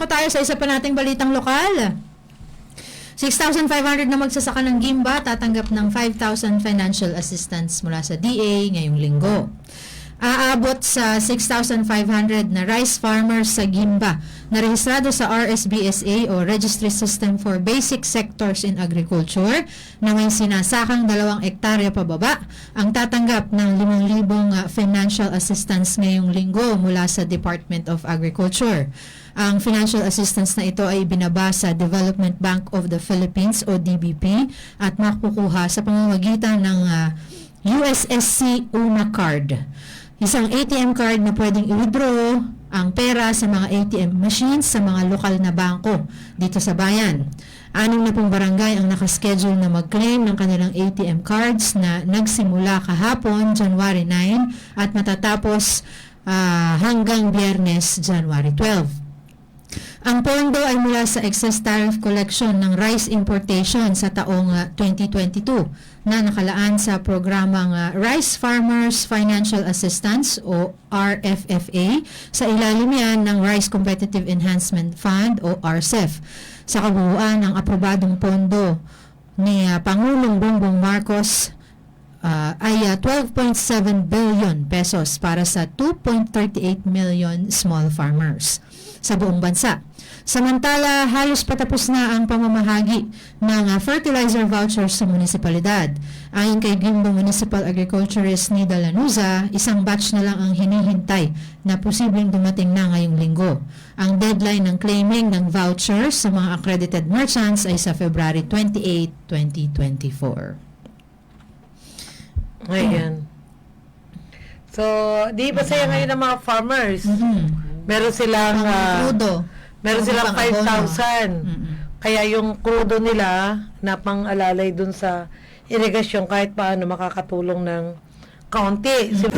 Dako tayo sa isa pa nating balitang lokal. 6,500 na magsasaka ng Gimba tatanggap ng 5,000 financial assistance mula sa DA ngayong linggo. Aabot sa 6,500 na rice farmers sa Gimba na rehistrado sa RSBSA o Registry System for Basic Sectors in Agriculture na may sinasakang dalawang ektarya pababa ang tatanggap ng 5,000 uh, financial assistance ngayong linggo mula sa Department of Agriculture. Ang financial assistance na ito ay binaba sa Development Bank of the Philippines o DBP at makukuha sa pamamagitan ng uh, USSC Una Card. Isang ATM card na pwedeng i-withdraw ang pera sa mga ATM machines sa mga lokal na bangko dito sa bayan. Anim na pong barangay ang nakaschedule na mag-claim ng kanilang ATM cards na nagsimula kahapon, January 9, at matatapos ah, hanggang biyernes, January 12. Ang pondo ay mula sa excess tariff collection ng rice importation sa taong ah, 2022 na nakalaan sa programang ah, Rice Farmers Financial Assistance o RFFA sa ilalim yan ng Rice Competitive Enhancement Fund o RCEF. Sa kabuuan ng aprobadong pondo ni ah, Pangulong Bongbong Marcos ah, ay ah, 12.7 billion pesos para sa 2.38 million small farmers sa buong bansa. Samantala, halos patapos na ang pamamahagi ng ah, fertilizer vouchers sa munisipalidad. Ayon kay Gimbo Municipal Agriculturist Nida Lanuza, isang batch na lang ang hinihintay na posibleng dumating na ngayong linggo. Ang deadline ng claiming ng vouchers sa mga accredited merchants ay sa February 28, 2024. Ayan. So, di ba saya ngayon ng mga farmers? Mhm. Meron silang Ang ah, crudo. meron Ang silang pang-abono. 5,000. Mhm. Kaya yung crudo nila na pang-alalay dun sa irigasyon kahit paano makakatulong ng kaunti. Si-